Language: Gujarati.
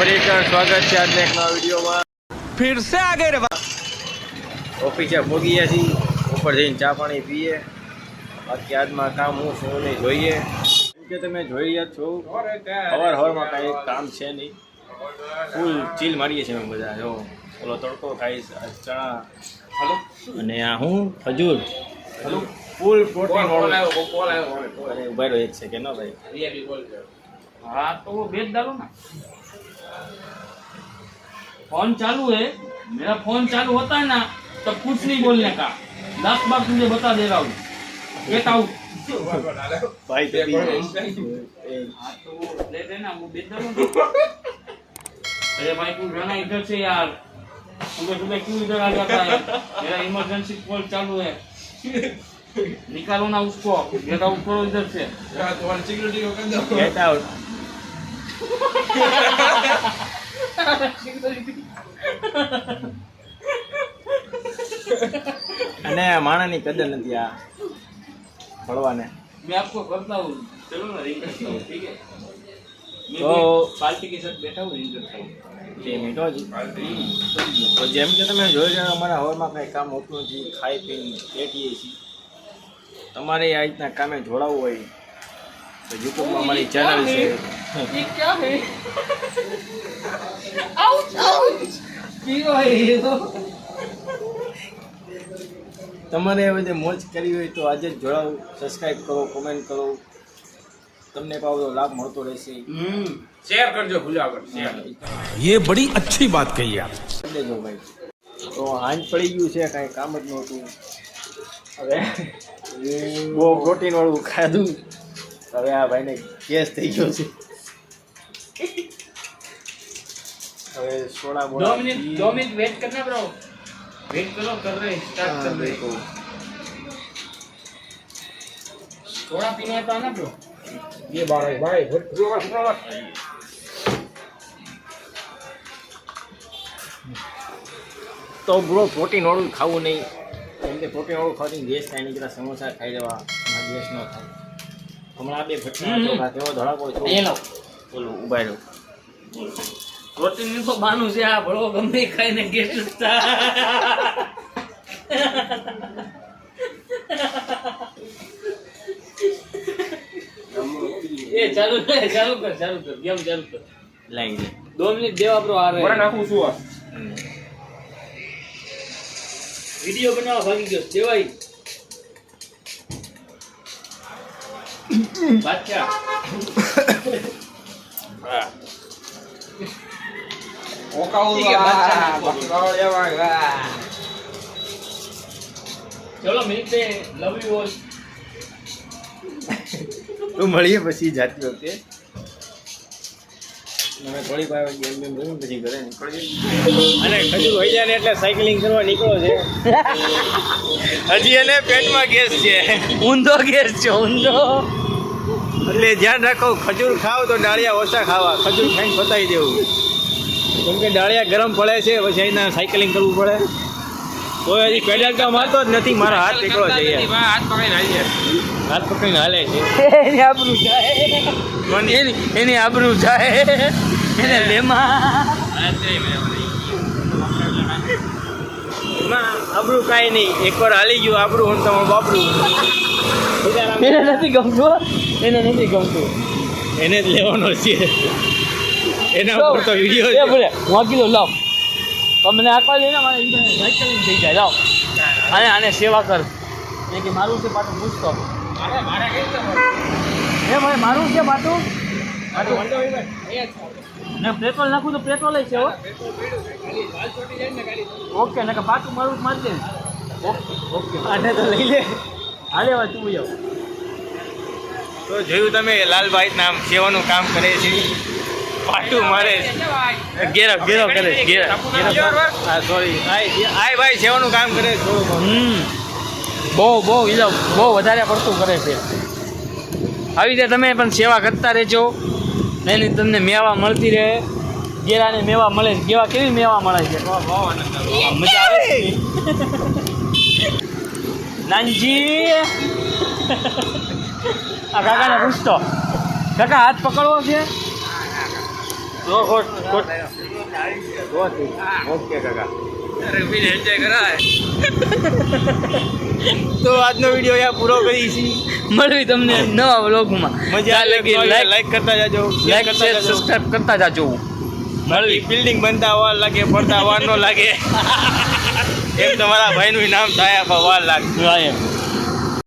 ફરી સ્વાગત છે આજના એક નવા વિડીયોમાં. ફિરસે આગે રહેવા ઓફિસે પહોંચી ગયા છીએ. ઉપર જઈને ચા પાણી પીએ. બાકી આજમાં કામ હું શું નહીં જોઈએ. કે તમે જોઈ રહ્યા છો? હવાર હવારમાં કાંઈ કામ છે નહીં. ફૂલ ચીલ મારીએ છીએ અમે બધા. જો ઓલો તડકો ખાઈશ ચણા. હલો? અને આ હું ખજૂર. હલો? ફૂલ પ્રોટીન વાળો. ઊભા રહ્યો એક છે કે ન ભાઈ હા તો બેજ ડાલો ને. फोन चालू है मेरा फोन चालू होता है ना तो कुछ नहीं बोलने का दस बार तुझे बता दे रहा हूँ गेट आउट भाई तो ले लेना वो बेहतर अरे भाई तू रहना इधर से यार सुबह सुबह क्यों इधर आ जाता है मेरा इमरजेंसी कॉल चालू है निकालो ना उसको गेट आउट करो इधर से गेट आउट અને આ માણાની કદર નથી આ ફળવાને मैं आपको करता हूँ चलो ना रिंग करता हूँ ठीक है मैं तो- भी पार्टी के साथ बैठा हूँ रिंग करता हूँ તે મીઠો જ તો જેમ કે તમે જોઈ રહ્યા અમારા હવામાં કાંઈ કામ હોતું નથી ખાઈ પીને બેઠીએ છીએ તમારે આ રીતના કામે જોડાવવું હોય તો યુટ્યુબમાં અમારી ચેનલ છે તમારે હવે જે મોજ કરવી હોય તો આજે જ જોડાવો સબસ્ક્રાઈબ કરો કોમેન્ટ કરો તમને પાવો લાભ મળતો રહેશે शेयर कर दो भूला कर शेयर ये बड़ी अच्छी बात कही आप દેજો ભાઈ તો હાંજ પડી ગયું છે કાંઈ કામ જ નહોતું હવે બહુ પ્રોટીન વાળું ખાધું હવે આ ભાઈને ગેસ થઈ ગયો છે હવે સોડા दो બોડા मिनट दो मिनट वेट करना ब्रो वेट करो कर रहे स्टार्ट कर रहे थोड़ा पीने आता है ना ब्रो ये बारह भाई તો બ્રો પ્રોટીન વાળું ખાવું નહીં કેમ કે પ્રોટીન વાળું ખાવાથી ગેસ થાય નહીં જરા સમોસા ખાઈ લેવા ગેસ ન થાય હમણાં આ બે ભટ્ટા હમ. ચોખા કેવો ધડાકો થયો. ये लो બોલો ઉભા રહ્યો પ્રોટીનનું તો બાનું છે આ ભળો ગમે ખાઈને ગેસ એ ચાલુ કર ચાલુ કર ચાલુ કર ગેમ ચાલુ કર. લાઈ લે. દો મિનિટ દેવા બ્રો આ. રહે હમ. વિડિયો બનાવવા ભાગી ગયો. દેવાઈ. હા. ચલો. મિલતે લવ યુ ઓલ તો મળીએ પછી જાતી વખતે. અમે વાર ગેમ બેમ રમી પછી ઘરે અને ખજૂર હોઈ જાય ને એટલે સાયકલિંગ કરવા નીકળો છે. હજી એને પેટમાં ગેસ છે. ઊંધો ગેસ છે ઊંધો. એટલે ધ્યાન રાખો ખજૂર ખાવ તો ડાળિયા ઓછા ખાવા. ખજૂર ખાઈને પતાવી દેવું. કેમ કે ડાળિયા ગરમ પડે છે પછી અહીંના સાયકલિંગ કરવું પડે. કોઈ હજી પેડલ તો મારતો જ નથી મારા હાથ નીકળો છે હાથ પકડીને હાલીએ. હાથ પકડીને હાલે છે. એની આબરૂ જાય. મને એની એની આબરૂ જાય. એને લેમાં. એમાં આબરું કાંઈ નહીં. એકવાર હાલી ગયું આબરું હું તમારું બાપરું. એને નથી ગમતું એને નથી ગમતું. એને જ લેવાનો છે. એના ઉપર તો એ છે. બોલે વાગીલો લાવ. તમને આકવા દે ને મારે સાયકલિંગ થઈ જાય લાવ. અને આને સેવા કર. એ કે મારું છે પાટું પૂછતો. એ ભાઈ મારું છે પાટું ને પેટ્રોલ નાખું તો પેટ્રોલ છે હો. ઓકે ને પાટું મારું મારી દે. Okay okay. આને તો લઈ લે. હાલે વાત તું જાવ તો જોયું તમે લાલભાઈ નામ સેવાનું કામ કરે છે. પાટું મારે. ઘેરો ઘેરો કરે ઘેરો હા સોરી આય ભાઈ સેવાનું કામ કરે હમ. બહુ બહુ ઈલો બહુ વધારે પડતું કરે છે. આવી રીતે તમે પણ સેવા કરતા રહેજો. એની તમને મેવા મળતી રહે. ગેરાને મેવા મળે કેવા કેવી મેવા મળે છે? મજા આવે નાનજી. આ કાકાને પૂછતો. કાકા હાથ પકડવો છે? જો ખોટ ખોટ. ઓકે કાકા તો આજનો વીડિયો અહીંયા પૂરો કરી છીએ મળવી તમને નવા વ્લોગમાં. મજા લાગી લાઈક લાઈક કરતા જાજો લાઈક શેર સબસ્ક્રાઇબ કરતા જાજો. મળવી. બિલ્ડિંગ બનતા વાર લાગે પડતા વાર ન લાગે. એમ તમારા ભાઈનું નામ થાય વાર લાગે. એમ.